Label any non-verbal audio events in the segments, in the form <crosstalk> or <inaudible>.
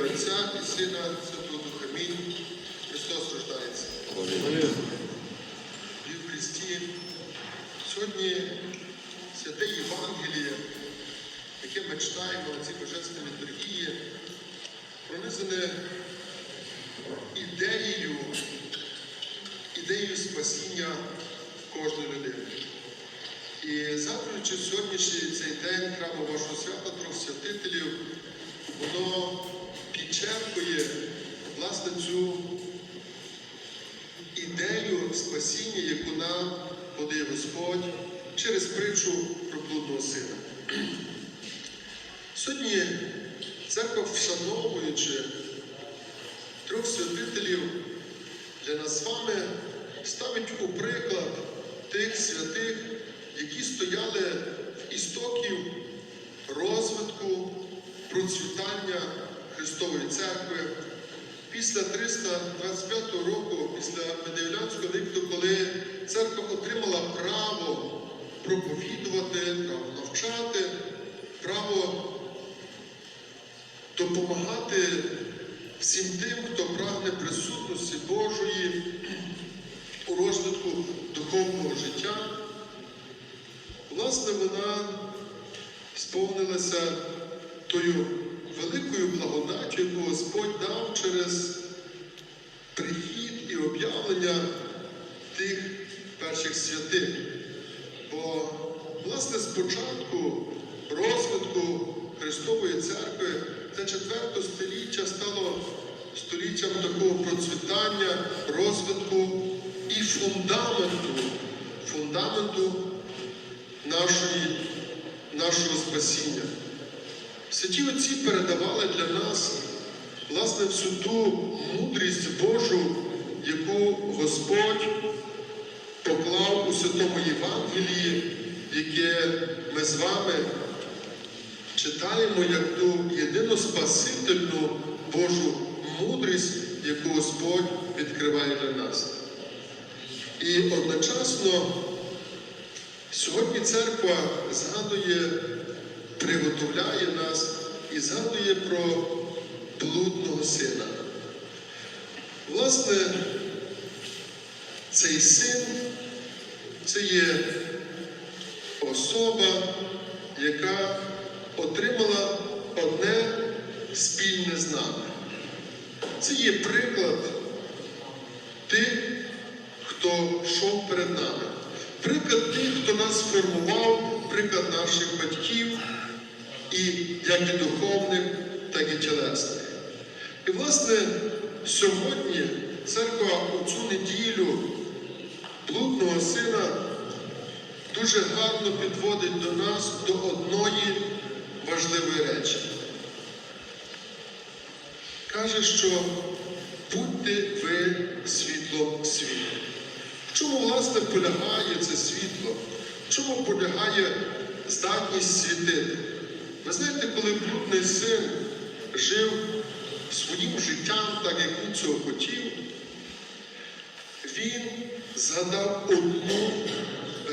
Отця і Сина Святого Духа. Амінь. Христос рождається. І в Христі. Сьогодні святе Євангеліє, яке ми читаємо на цій божественній літургії, пронизане ідеєю, ідеєю спасіння кожної людини. І згадуючи сьогоднішній цей день храму вашого свята трьох святителів, воно підчеркує власне цю ідею спасіння, яку нам подає Господь через притчу про блудного сина. Сьогодні церква, вшановуючи трьох святителів, для нас з вами ставить у приклад тих святих, які стояли в істоків розвитку, процвітання Христової церкви. Після 325 року, після Медіалянського ликту, коли церква отримала право проповідувати, право навчати, право допомагати всім тим, хто прагне присутності Божої у розвитку духовного життя, власне, вона сповнилася тою великою благодаттю, яку Господь дав через прихід і об'явлення тих перших святих. Бо, власне, спочатку розвитку Христової церкви це четверте століття стало століттям такого процвітання, розвитку і фундаменту, фундаменту нашої, нашого спасіння. Святі Отці передавали для нас власне всю ту мудрість Божу, яку Господь поклав у Святому Євангелії, яке ми з вами читаємо як ту єдину спасительну Божу мудрість, яку Господь відкриває для нас. І одночасно сьогодні церква згадує, приготовляє нас і згадує про блудного сина. Власне, цей син це є особа, яка отримала одне спільне з нами. Це є приклад тих, хто йшов перед нами. Приклад тих, хто нас формував, приклад наших батьків, і як і духовних, так і тілесних. І, власне, сьогодні церква у цю неділю блудного сина дуже гарно підводить до нас до одної важливої речі. Каже, що будьте ви світлом світу. В чому, власне, полягає це світло? В чому полягає здатність світити? Ви знаєте, коли блудний син жив своїм життям, так як він цього хотів, він згадав одну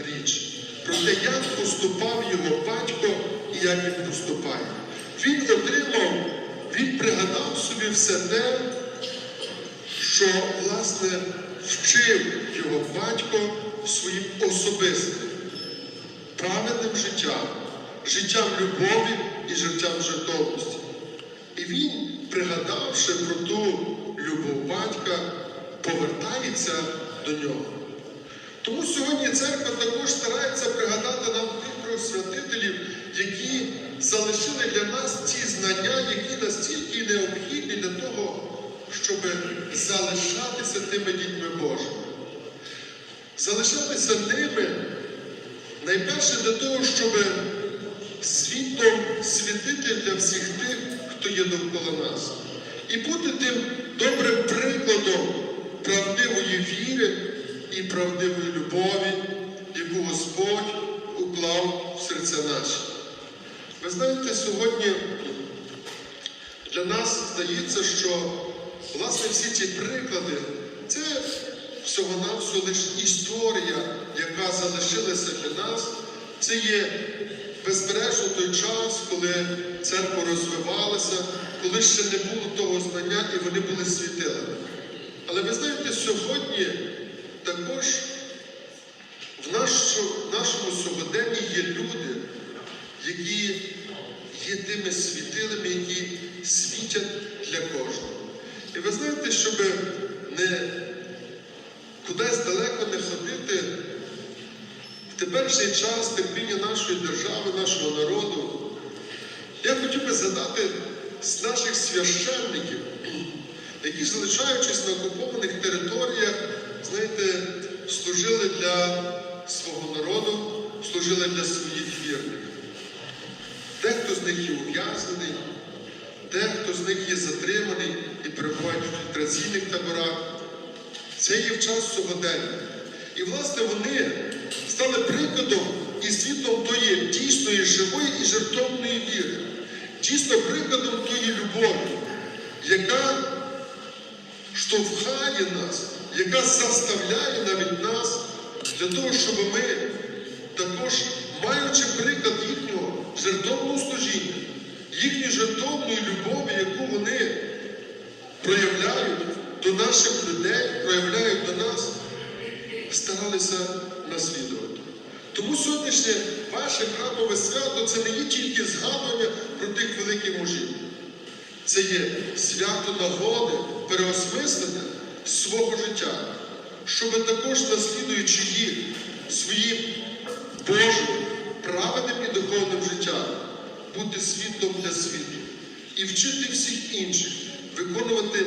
річ про те, як поступав його батько і як він поступає. Він отримав, він пригадав собі все те, що, власне, вчив його батько своїм особистим, праведним життям, життям любові і життям жертовності. І він, пригадавши про ту любов батька, повертається до нього. Тому сьогодні церква також старається пригадати нам тих трьох святителів, які залишили для нас ці знання, які настільки необхідні для того, щоб залишатися тими дітьми Божими. Залишатися ними найперше для того, щоб світлом світити для всіх тих, хто є довкола нас. І бути тим добрим прикладом правдивої віри і правдивої любові, яку Господь уклав в серця наші. Ви знаєте, сьогодні для нас здається, що власне всі ці приклади це всього-навсього лише історія, яка залишилася для нас. Це є безперечно той час, коли церква розвивалася, коли ще не було того знання і вони були світилами. Але ви знаєте, сьогодні також в нашому сьогоденні є люди, які є тими світилами, які світять для кожного. І ви знаєте, щоб не кудись далеко не ходити, теперішній час терпіння нашої держави, нашого народу, я хотів би згадати з наших священників, <clears throat> які, залишаючись на окупованих територіях, знаєте, служили для свого народу, служили для своїх вірних. Дехто з них є ув'язнений, дехто з них є затриманий і перебувають в фільтраційних таборах. Це є в час сьогодення. І, власне, вони стали прикладом і світлом тої дійсної, живої і жертовної віри, дійсно прикладом тої любові, яка штовхає нас, яка заставляє навіть нас для того, щоб ми також, маючи приклад їхнього жертовного служіння, їхньої жертовної любові, яку вони проявляють до наших людей, проявляють до нас, старалися наслідувати. Тому сьогоднішнє ваше храмове свято це не є тільки згадування про тих великих мужів. Це є свято нагоди, переосмислення свого життя, щоб також наслідуючи їх своїм Божим, праведним і духовним життям, бути світлом для світу і вчити всіх інших виконувати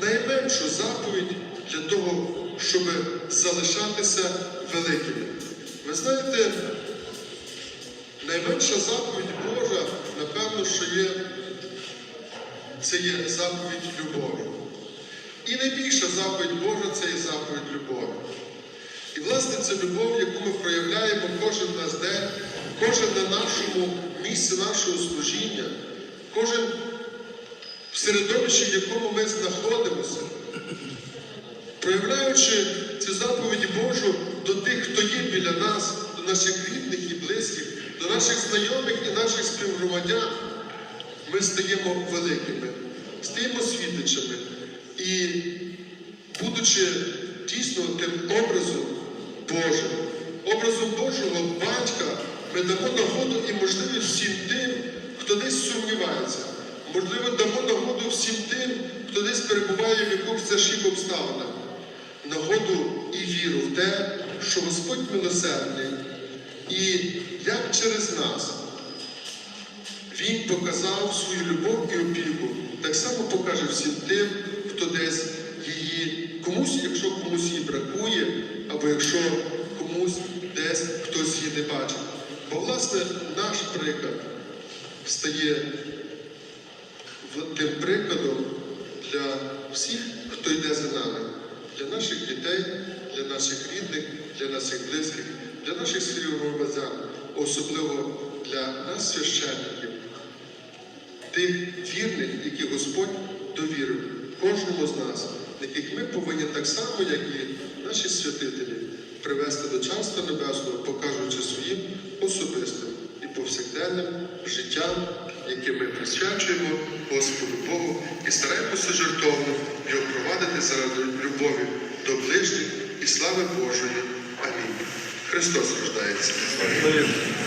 найменшу заповідь для того, щоб залишатися великими. Ви знаєте, найменша заповідь Божа, напевно, що є це є заповідь любові. І найбільша заповідь Божа це є заповідь любові. І, власне, це любов, яку ми проявляємо кожен наш день, кожен на нашому місці нашого служіння, кожен в середовищі, в якому ми знаходимося, проявляючи цю заповідь Божу до тих, хто є біля нас, наших рідних і близьких, до наших знайомих і наших співгромадян, ми стаємо великими, стаємо світичами. І, будучи дійсно тим образом Божим, образом Божого батька, ми дамо нагоду і можливість всім тим, хто десь сумнівається. Можливо, дамо нагоду всім тим, хто десь перебуває в якихось тяжких обставинах. Нагоду і віру в те, що Господь милосердний, і як через нас він показав свою любов і опіку, так само покаже всім тим, хто десь її комусь, якщо комусь її бракує, або якщо комусь десь хтось її не бачить. Бо, власне, наш приклад стає тим прикладом для всіх, хто йде за нами, для наших дітей, для наших рідних, для наших близьких, для наших співгромадян, особливо для нас, священників, тих вірних, які Господь довірив кожному з нас, яких ми повинні так само, як і наші святителі, привести до Царства Небесного, покажучи своїм особистим і повсякденним життям, яке ми присвячуємо Господу Богу і стараємося жертовно його провадити заради любові до ближніх і слави Божої. Христос рождається. Слава